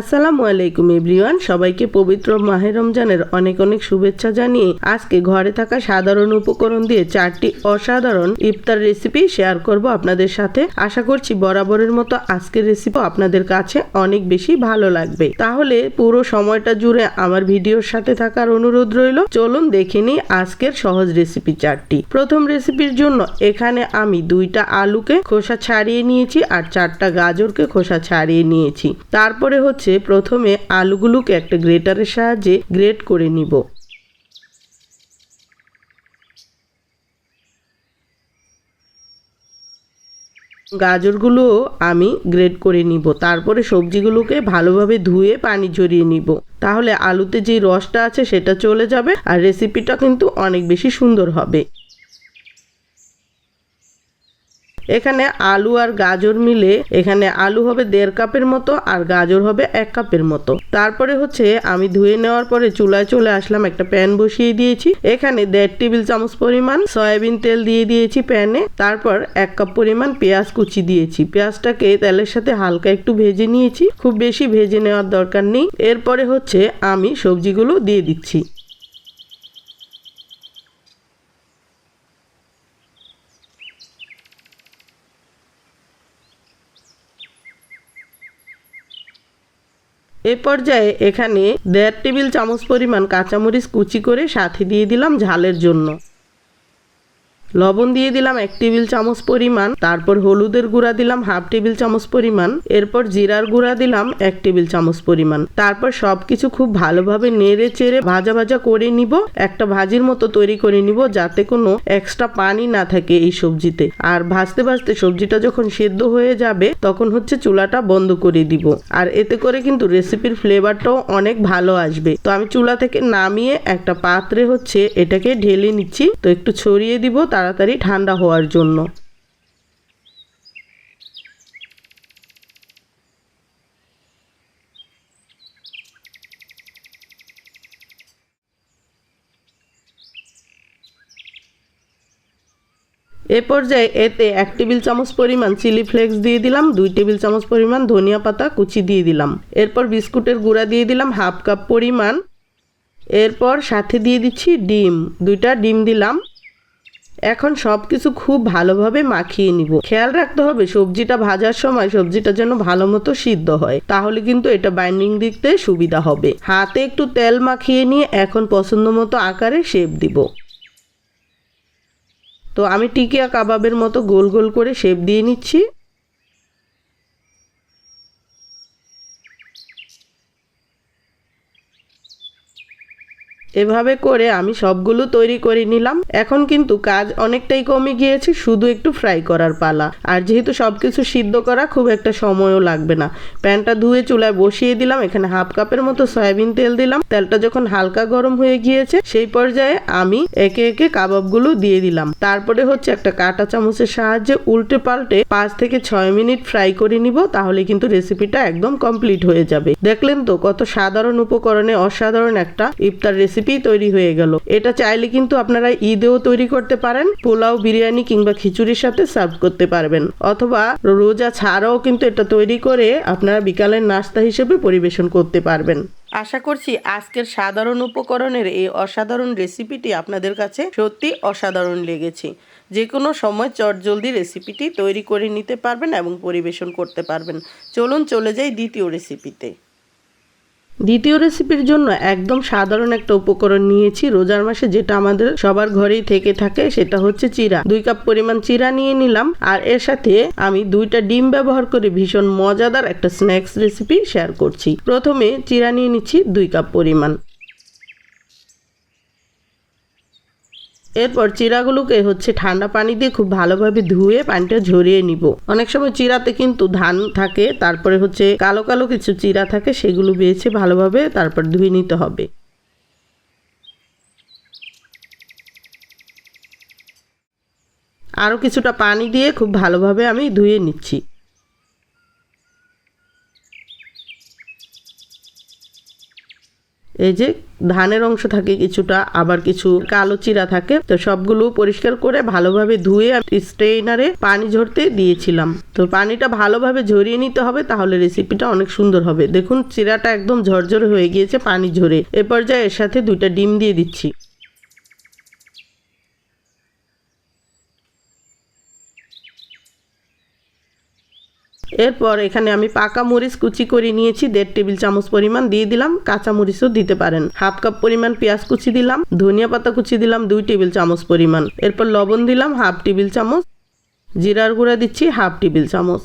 আসসালামু আলাইকুম এভরিওয়ান, সবাইকে পবিত্র মাহে রমজানের অনেক অনেক শুভেচ্ছা জানিয়ে আজকে ঘরে থাকা সাধারণ উপকরণ দিয়ে চারটি অসাধারণ ইফতার রেসিপি শেয়ার করব আপনাদের সাথে। আশা করছি বরাবরের মতো আজকের রেসিপি আপনাদের কাছে অনেক বেশি ভালো লাগবে। তাহলে পুরো সময়টা জুড়ে আমার ভিডিওর সাথে থাকার অনুরোধ রইল। চলুন দেখে নিই আজকের সহজ রেসিপি চারটি। প্রথম রেসিপির জন্য এখানে আমি দুইটা আলুকে খোসা ছাড়িয়ে নিয়েছি আর চারটা গাজরকে খোসা ছাড়িয়ে নিয়েছি। তারপরে হচ্ছে প্রথমে আলুগুলোকে একটা গ্রেটারের সাহায্যে গ্রেট করে নিব। গাজরগুলো আমি গ্রেড করে নিব। তারপরে সবজিগুলোকে ভালোভাবে ধুয়ে পানি ঝরিয়ে নিব। তাহলে আলুতে যে রসটা আছে সেটা চলে যাবে আর রেসিপিটা কিন্তু অনেক বেশি সুন্দর হবে। এখানে আলু আর গাজর মিলে এখানে আলু হবে দেড় কাপের মতো আর গাজর হবে এক কাপের মতো। তারপরে হচ্ছে আমি ধুয়ে নেওয়ার পরে চুলায় চলে আসলাম একটা প্যান বসিয়ে দিয়েছি। এখানে দেড় টেবিল চামচ পরিমাণ সয়াবিন তেল দিয়ে দিয়েছি প্যানে। তারপর এক কাপ পরিমাণ পেঁয়াজ কুচি দিয়েছি। পেঁয়াজটাকে তেলের সাথে হালকা একটু ভেজে নিয়েছি। খুব বেশি ভেজে নেওয়ার দরকার নেই। এরপরে হচ্ছে আমি সবজিগুলো দিয়ে দিচ্ছি। এ পর্যায়ে এখানে দেড় টেবিল চামচ পরিমাণ কাঁচামরিচ কুচি করে সাথে দিয়ে দিলাম ঝালের জন্য। লবণ দিয়ে দিলাম এক টেবিল চামচ পরিমাণ, তারপর হলুদের গুঁড়া দিলাম হাফ টেবিল চামচ পরিমাণ, এরপর জিরার গুঁড়া দিলাম এক টেবিল চামচ পরিমাণ। তারপর সবকিছু খুব ভালোভাবে নেড়ে চেড়ে ভাজা ভাজা করে নিব, একটা ভাজির মতো তৈরি করে নিব যাতে কোনো এক্সট্রা পানি না থাকে এই সবজিতে। আর ভাজতে ভাজতে সবজিটা যখন সেদ্ধ হয়ে যাবে, তখন হচ্ছে চুলাটা বন্ধ করে দিব। আর এতে করে কিন্তু রেসিপির ফ্লেভারটাও অনেক ভালো আসবে। তো আমি চুলা থেকে নামিয়ে একটা পাত্রে হচ্ছে এটাকে ঢেলে নিচ্ছি। তো একটু ছড়িয়ে দিব তাড়াতাড়ি ঠান্ডা হওয়ার জন্য। এ পর্যায়ে এতে এক টেবিল চামচ পরিমাণ চিলি ফ্লেক্স দিয়ে দিলাম, দুই টেবিল চামচ পরিমাণ ধনিয়া পাতা কুচি দিয়ে দিলাম। এরপর বিস্কুটের গুঁড়া দিয়ে দিলাম হাফ কাপ পরিমাণ। এরপর সাথে দিয়ে দিচ্ছি ডিম, দুইটা ডিম দিলাম। এখন সব কিছু খুব ভালোভাবে মাখিয়ে নিব। খেয়াল রাখতে হবে, সবজিটা ভাজার সময় সবজিটা যেন ভালো মতো সিদ্ধ হয়, তাহলে কিন্তু এটা বাইন্ডিং দিতে সুবিধা হবে। হাতে একটু তেল মাখিয়ে নিয়ে এখন পছন্দ মতো আকারে শেপ দিব। তো আমি টিকিয়া কাবাবের মতো গোল গোল করে শেপ দিয়ে নিচ্ছি। এভাবে করে আমি সবগুলো তৈরি করে নিলাম। এখন কিন্তু কাজ অনেকটাই কমে গিয়েছে, শুধু একটু ফ্রাই করার পালা। আর যেহেতু সব কিছু সিদ্ধ করা, খুব একটা সময়ও লাগবে না। প্যানটা ধুয়ে চুলায় বসিয়ে দিলাম, এখানে হাফ কাপের মতো সয়াবিন তেল দিলাম। তেলটা যখন হালকা গরম হয়ে গিয়েছে, সেই পর্যায়ে আমি একে একে কাবাবগুলো দিয়ে দিলাম। তারপরে হচ্ছে একটা কাঁটা চামচের সাহায্যে উল্টে পাল্টে পাঁচ থেকে ছয় মিনিট ফ্রাই করে নিব, তাহলে কিন্তু রেসিপিটা একদম কমপ্লিট হয়ে যাবে। দেখলেন তো, কত সাধারণ উপকরণে অসাধারণ একটা ইফতার রেসিপি তৈরি হয়ে গেল। এটা চাইলে কিন্তু আপনারা ঈদেও তৈরি করতে পারেন, পোলাও, বিরিয়ানি কিংবা খিচুড়ির সাথে সার্ভ করতে পারবেন। অথবা রোজা ছাড়াও কিন্তু এটা তৈরি করে আপনারা বিকালের নাস্তা হিসেবে পরিবেশন করতে পারবেন। আশা করছি আজকের সাধারণ উপকরণের এই অসাধারণ রেসিপিটি আপনাদের কাছে সত্যি অসাধারণ লেগেছে। যে কোনো সময় চটজলদি রেসিপিটি তৈরি করে নিতে পারবেন এবং পরিবেশন করতে পারবেন। চলুন চলে যাই দ্বিতীয় রেসিপিতে। দ্বিতীয় রেসিপির জন্য একদম সাধারণ একটা উপকরণ নিয়েছি। রোজার মাসে যেটা আমাদের সবার ঘরেই থেকে থাকে, সেটা হচ্ছে চিরা। দুই কাপ পরিমাণ চিরা নিয়ে নিলাম আর এর সাথে আমি দুইটা ডিম ব্যবহার করে ভীষণ মজাদার একটা স্ন্যাক্স রেসিপি শেয়ার করছি। প্রথমে চিরা নিয়ে নিচ্ছি দুই কাপ পরিমাণ। এরপর চিরাগুলোকে হচ্ছে ঠান্ডা পানি দিয়ে খুব ভালোভাবে ধুয়ে পানিটা ঝরিয়ে নিব। অনেক সময় চিরাতে কিন্তু ধান থাকে, তারপরে হচ্ছে কালো কালো কিছু চিরা থাকে, সেগুলো বেছে ভালোভাবে তারপর ধুয়ে নিতে হবে। আরও কিছুটা পানি দিয়ে খুব ভালোভাবে আমি ধুয়ে নিচ্ছি। এই যে ধানের অংশ থাকে কিছুটা, আবার কিছু কালো চিরা থাকে, তো সবগুলো পরিষ্কার করে ভালোভাবে ধুয়ে স্ট্রেইনারে পানি ঝরতে দিয়েছিলাম। তো পানিটা ভালোভাবে ঝরিয়ে নিতে হবে, তাহলে রেসিপিটা অনেক সুন্দর হবে। দেখুন, চিরাটা একদম ঝরঝরে হয়ে গিয়েছে পানি ঝরে। এ পর্যায়ে এর সাথে দুইটা ডিম দিয়ে দিচ্ছি। এরপর এখানে আমি পাকা মরিচ কুচি করে নিয়েছি, দেড় টেবিল চামচ পরিমাণ দিয়ে দিলাম, কাঁচা মরিচও দিতে পারেন। হাফ কাপ পরিমাণ পেঁয়াজ কুচি দিলাম, ধনিয়া পাতা কুচি দিলাম, দুই টেবিল চামচ পরিমাণ। এরপর লবণ দিলাম, হাফ টেবিল চামচ। জিরার গুঁড়া দিচ্ছি, হাফ টেবিল চামচ।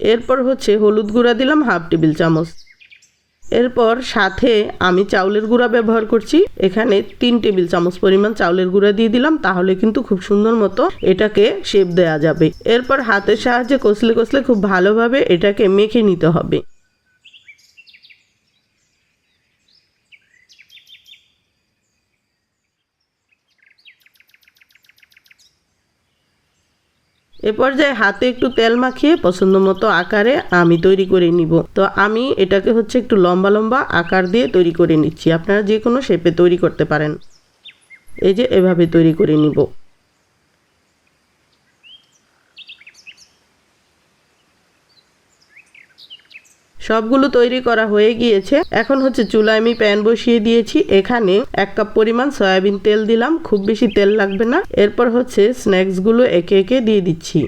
এরপর হচ্ছে হলুদ গুঁড়া দিলাম, হাফ টেবিল চামচ। এরপর সাথে আমি চাউলের গুঁড়া ব্যবহার করছি। এখানে তিন টেবিল চামচ পরিমাণ চাউলের গুঁড়া দিয়ে দিলাম, তাহলে কিন্তু খুব সুন্দর মতো এটাকে শেপ দেওয়া যাবে। এরপর হাতের সাহায্যে কষলে কষলে খুব ভালোভাবে এটাকে মেখে নিতে হবে। এ পর্যায়ে হাতে একটু তেল মাখিয়ে পছন্দ মতো আকারে আমি তৈরি করে নিব। তো আমি এটাকে হচ্ছে একটু লম্বা লম্বা আকার দিয়ে তৈরি করে নিচ্ছি। আপনারা যে কোনো শেপে তৈরি করতে পারেন। এই যে এভাবে তৈরি করে নিব। সবগুলো তৈরি করা হয়ে গিয়েছে। এখন হচ্ছে চুলায় আমি প্যান বসিয়ে দিয়েছি। এখানে এক কাপ পরিমাণ সয়াবিন তেল দিলাম। খুব বেশি তেল লাগবে না। এরপর হচ্ছে স্ন্যাক্সগুলো একে একে দিয়ে দিচ্ছি।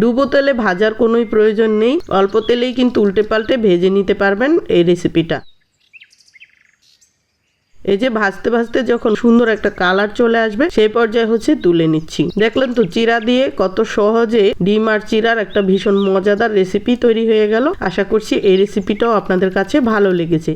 ডুবো তেলে ভাজার কোনোই প্রয়োজন নেই। অল্প তেলেই কিন্তু উল্টে পাল্টে ভেজে নিতে পারবেন এই রেসিপিটা এই যে ভাজতে ভাজতে যখন সুন্দর একটা কালার চলে আসবে, সেই পর্যায়ে হচ্ছে তুলে নিচ্ছি। দেখলেন তো চিরা দিয়ে কত সহজে ডিম আর চিরার একটা ভীষণ মজাদার রেসিপি তৈরি হয়ে গেল। আশা করছি এই রেসিপিটাও আপনাদের কাছে ভালো লেগেছে।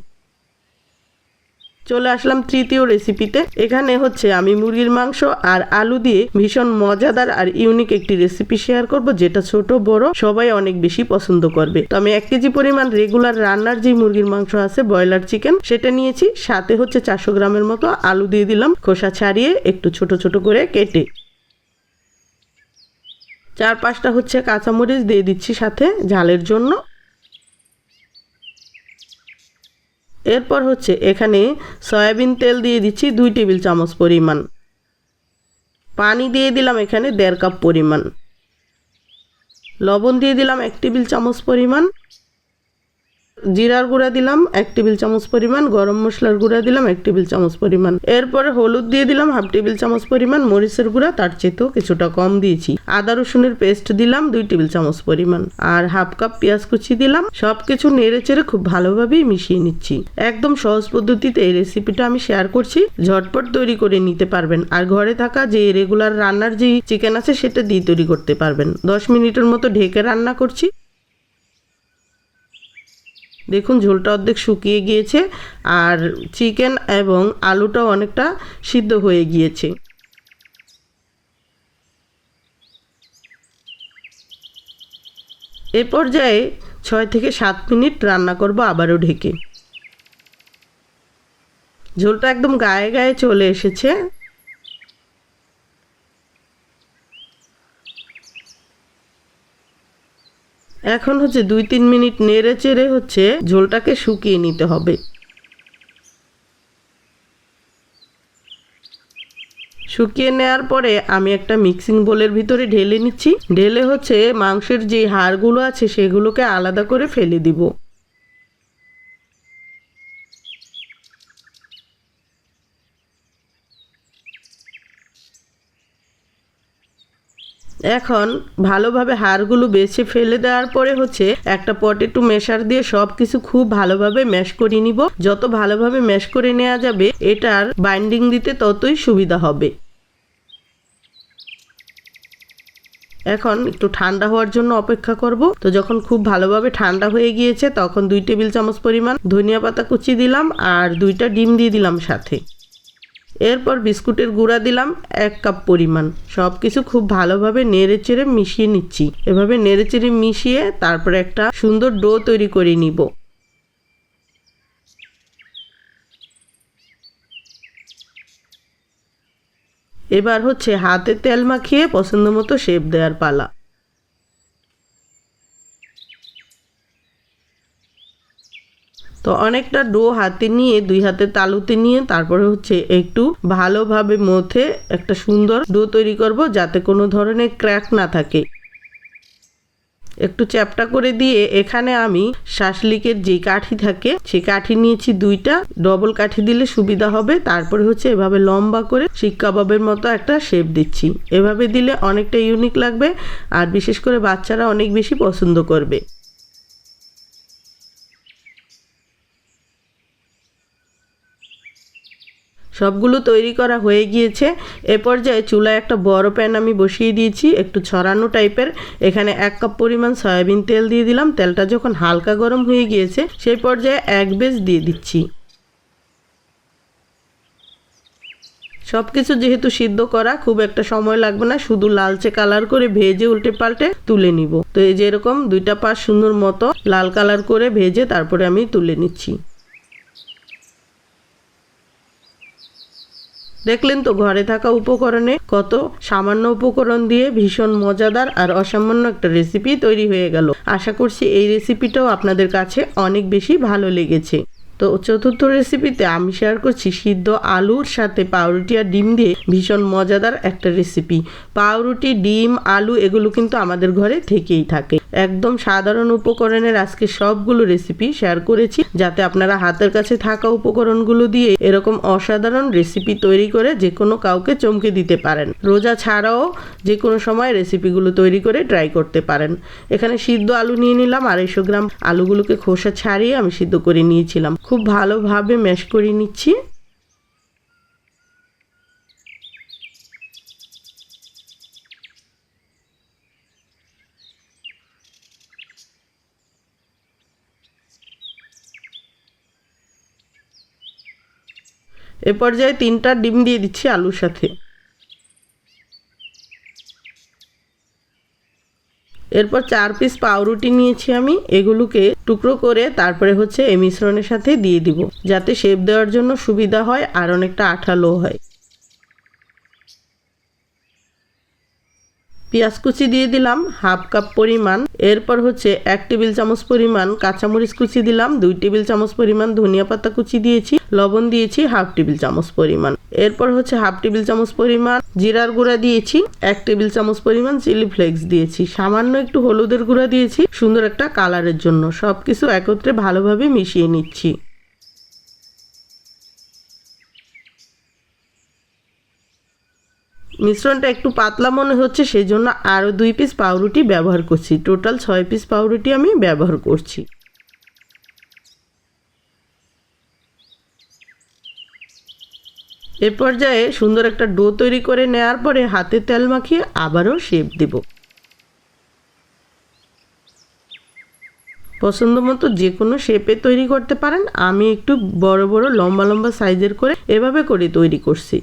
চলে আসলাম তৃতীয় রেসিপিতে এখানে হচ্ছে আমি মুরগির মাংস আর আলু দিয়ে ভীষণ মজাদার আর ইউনিক একটি রেসিপি শেয়ার করব, যেটা ছোট, বড়, সবাই অনেক বেশি পছন্দ করবে। তো আমি এক কেজি পরিমাণ রেগুলার রান্নার যে মুরগির মাংস আছে ব্রয়লার চিকেন সেটা নিয়েছি। সাথে হচ্ছে চারশো গ্রামের মতো আলু দিয়ে দিলাম, খোসা ছাড়িয়ে একটু ছোট ছোট করে কেটে। চার পাঁচটা হচ্ছে কাঁচামরিচ দিয়ে দিচ্ছি সাথে ঝালের জন্য। এরপর হচ্ছে এখানে সয়াবিন তেল দিয়ে দিচ্ছি দুই টেবিল চামচ পরিমাণ। পানি দিয়ে দিলাম এখানে দেড় কাপ পরিমাণ। লবণ দিয়ে দিলাম এক টেবিল চামচ পরিমাণ। জিরার গুঁড়া দিলাম, এক টেবিল চামচ পরিমাণ, গরম মশলার গুঁড়া দিলাম, এক টেবিল চামচ পরিমাণ। এরপরে হলুদ দিয়ে দিলাম হাফ টেবিল চামচ পরিমাণ, মরিচের গুঁড়া, তার চেয়েতেও কিছুটা কম দিয়েছি। আদা রসুনের পেস্ট দিলাম দুই টেবিল চামচ পরিমাণ, আর হাফ কাপ পেঁয়াজ কুচি দিলাম। সবকিছু নেড়ে চেড়ে খুব ভালোভাবেই মিশিয়ে নিচ্ছি। একদম সহজ পদ্ধতিতে এই রেসিপিটা আমি শেয়ার করছি। ঝটপট তৈরি করে নিতে পারবেন। আর ঘরে থাকা যে রেগুলার রান্নার যে চিকেন আছে, সেটা দিয়ে তৈরি করতে পারবেন। দশ মিনিটের মতো ঢেকে রান্না করছি। দেখুন ঝোলটা অর্ধেক শুকিয়ে গিয়েছে আর চিকেন এবং আলুটাও অনেকটা সিদ্ধ হয়ে গিয়েছে। এ পর্যায়ে ছয় থেকে সাত মিনিট রান্না করব আবারও ঢেকে। ঝোলটা একদম গায়ে গায়ে চলে এসেছে। এখন হচ্ছে দুই তিন মিনিট নেড়ে চেড়ে হচ্ছে ঝোলটাকে শুকিয়ে নিতে হবে। শুকিয়ে নেওয়ার পরে আমি একটা মিক্সিং বোলের ভিতরে ঢেলে নিচ্ছি। ঢেলে হচ্ছে মাংসের যে হাড়গুলো আছে সেগুলোকে আলাদা করে ফেলে দিব। এখন ভালোভাবে হাড়গুলো বেছে ফেলে দেওয়ার পরে হচ্ছে একটা পটেটো মেশার দিয়ে সব কিছু খুব ভালোভাবে ম্যাশ করে নিব। যত ভালোভাবে ম্যাশ করে নেওয়া যাবে, এটার বাইন্ডিং দিতে ততই সুবিধা হবে। এখন একটু ঠান্ডা হওয়ার জন্য অপেক্ষা করব। তো যখন খুব ভালোভাবে ঠান্ডা হয়ে গিয়েছে, তখন দুই টেবিল চামচ পরিমাণ ধনিয়া পাতা কুচি দিলাম আর দুইটা ডিম দিয়ে দিলাম সাথে। এরপর বিস্কুটের গুঁড়া দিলাম, এক কাপ পরিমাণ। সব কিছু খুব ভালোভাবে নেড়ে চেড়ে মিশিয়ে নিচ্ছি। এভাবে নেড়ে চেড়ে মিশিয়ে তারপরে একটা সুন্দর ডো তৈরি করে নিব। এবার হচ্ছে হাতে তেল মাখিয়ে পছন্দ মতো শেপ দেওয়ার পালা। তো অনেকটা ডো হাতে নিয়ে, দুই হাতে তালুতে নিয়ে, তারপরে হচ্ছে একটু ভালোভাবে মধ্যে একটা সুন্দর ডো তৈরি করব যাতে কোনো ধরনের ক্র্যাক না থাকে। একটু চ্যাপটা করে দিয়ে এখানে আমি শাসলিকের যে কাঠি থাকে সেই কাঠি নিয়েছি দুইটা। ডবল কাঠি দিলে সুবিধা হবে। তারপরে হচ্ছে এভাবে লম্বা করে শিক কাবাবের মতো একটা শেপ দিচ্ছি। এভাবে দিলে অনেকটা ইউনিক লাগবে। আর বিশেষ করে বাচ্চারা অনেক বেশি পছন্দ করবে। সবগুলো তৈরি করা হয়ে গিয়েছে। এ পর্যায়ে চুলায় একটা বড় প্যান আমি বসিয়ে দিয়েছি, একটু ছড়ানো টাইপের। এখানে এক কাপ পরিমাণ সয়াবিন তেল দিয়ে দিলাম। তেলটা যখন হালকা গরম হয়ে গিয়েছে, সেই পর্যায়ে এক বেজ দিয়ে দিচ্ছি। সব কিছু যেহেতু সিদ্ধ করা, খুব একটা সময় লাগবে না, শুধু লালচে কালার করে ভেজে উল্টে পাল্টে তুলে নিব। তো এই যেরকম দুইটা পাশ সুন্দর মতো লাল কালার করে ভেজে তারপরে আমি তুলে নিচ্ছি। দেখলেন তো, ঘরে থাকা উপকরণে কত সামান্য উপকরণ দিয়ে ভীষণ মজাদার আর অসামান্য একটা রেসিপি তৈরি হয়ে গেল। আশা করছি এই রেসিপিটাও আপনাদের কাছে অনেক বেশি ভালো লেগেছে। তো চতুর্থ রেসিপিতে আমি শেয়ার করছি সিদ্ধ আলুর সাথে পাউরুটি আর ডিম দিয়ে ভীষণ মজাদার একটা রেসিপি পাউরুটি, ডিম, আলু এগুলো কিন্তু আমাদের ঘরে থেকেই থাকে। একদম সাধারণ উপকরণের আজকে সবগুলো রেসিপি শেয়ার করেছি, যাতে আপনারা হাতের কাছে থাকা উপকরণগুলো দিয়ে এরকম অসাধারণ রেসিপি তৈরি করে যে কোনো কাউকে চমকে দিতে পারেন। রোজা ছাড়াও যে কোনো সময় রেসিপিগুলো তৈরি করে ট্রাই করতে পারেন। এখানে সিদ্ধ আলু নিয়ে নিলাম আড়াইশো গ্রাম। আলুগুলোকে খোসা ছাড়িয়ে আমি সিদ্ধ করে নিয়েছিলাম। খুব ভালোভাবে ম্যাশ করে নিচ্ছি। এ পর্যায়ে তিনটা ডিম দিয়ে দিচ্ছি আলুর সাথে। এরপর চার পিস পাউরুটি নিয়েছি আমি, এগুলোকে টুকরো করে তারপরে হচ্ছে এই মিশ্রণের সাথে দিয়ে দিব, যাতে শেপ দেওয়ার জন্য সুবিধা হয় আর অনেকটা আঠালো হয়। পেঁয়াজ কুচি দিয়ে দিলাম, হাফ কাপ পরিমাণ। এরপর হচ্ছে এক টেবিল চামচ পরিমাণ কাঁচামরিচ কুচি দিলাম, দুই টেবিল চামচ পরিমাণ ধনিয়া পাতা কুচি দিয়েছি, লবণ দিয়েছি হাফ টেবিল চামচ পরিমাণ। এরপর হচ্ছে হাফ টেবিল চামচ পরিমাণ জিরার গুঁড়া দিয়েছি, এক টেবিল চামচ পরিমাণ চিলি ফ্লেক্স দিয়েছি। সামান্য একটু হলুদের গুঁড়া দিয়েছি, সুন্দর একটা কালারের জন্য। সবকিছু একত্রে ভালোভাবে মিশিয়ে নিচ্ছি। মিশ্রণটা একটু পাতলা মনে হচ্ছে সেই জন্য আরও দুই পিস পাউরুটি ব্যবহার করছি। টোটাল ছয় পিস পাউরুটি আমি ব্যবহার করছি। এ পর্যায়ে সুন্দর একটা ডো তৈরি করে নেওয়ার পরে হাতে তেল মাখিয়ে আবারও শেপ দেব। পছন্দ মতো যে কোনো শেপে তৈরি করতে পারেন। আমি একটু বড় বড়, লম্বা লম্বা সাইজের করে এভাবে করে তৈরি করছি।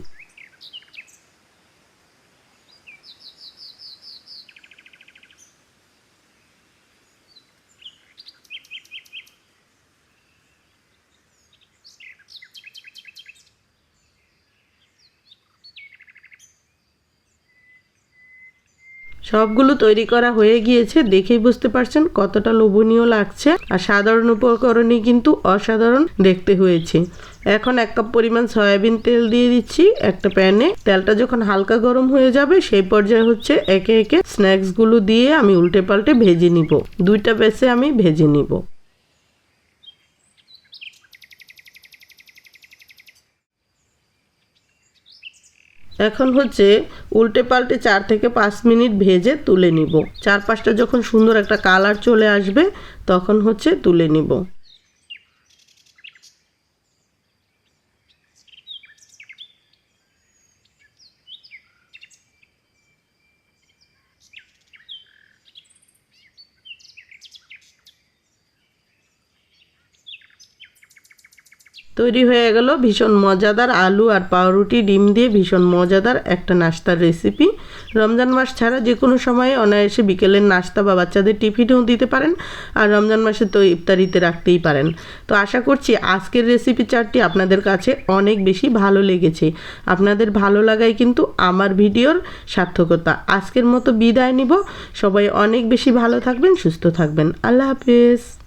সবগুলো তৈরি করা হয়ে গিয়েছে দেখেই বুঝতে পারছেন কতটা লোভনীয় লাগছে। আর সাধারণ উপকরণই কিন্তু অসাধারণ দেখতে হয়েছে। এখন এক কাপ পরিমাণ সয়াবিন তেল দিয়ে দিচ্ছি একটা প্যানে। তেলটা যখন হালকা গরম হয়ে যাবে, সেই পর্যায়ে হচ্ছে একে একে স্ন্যাক্সগুলো দিয়ে আমি উল্টে পাল্টে ভেজে নিব। দুইটা বেসে আমি ভেজে নিব। এখন হচ্ছে উল্টে পাল্টে চার থেকে পাঁচ মিনিট ভেজে তুলে নিব। চার পাঁচটা যখন সুন্দর একটা কালার চলে আসবে, তখন হচ্ছে তুলে নিব। তৈরি হয়ে গেল ভীষণ মজাদার আলু আর পাউরুটি, ডিম দিয়ে ভীষণ মজাদার একটা নাস্তার রেসিপি রমজান মাস ছাড়া যে কোনো সময়ে অনায়াসে বিকেলের নাস্তা বা বাচ্চাদের টিফিনেও দিতে পারেন আর রমজান মাসে তো ইফতারিতে রাখতেই পারেন। তো আশা করছি আজকের রেসিপি চারটি আপনাদের কাছে অনেক বেশি ভালো লেগেছে। আপনাদের ভালো লাগাই কিন্তু আমার ভিডিওর সার্থকতা। আজকের মতো বিদায় নিব। সবাই অনেক বেশি ভালো থাকবেন, সুস্থ থাকবেন। আল্লাহ হাফেজ।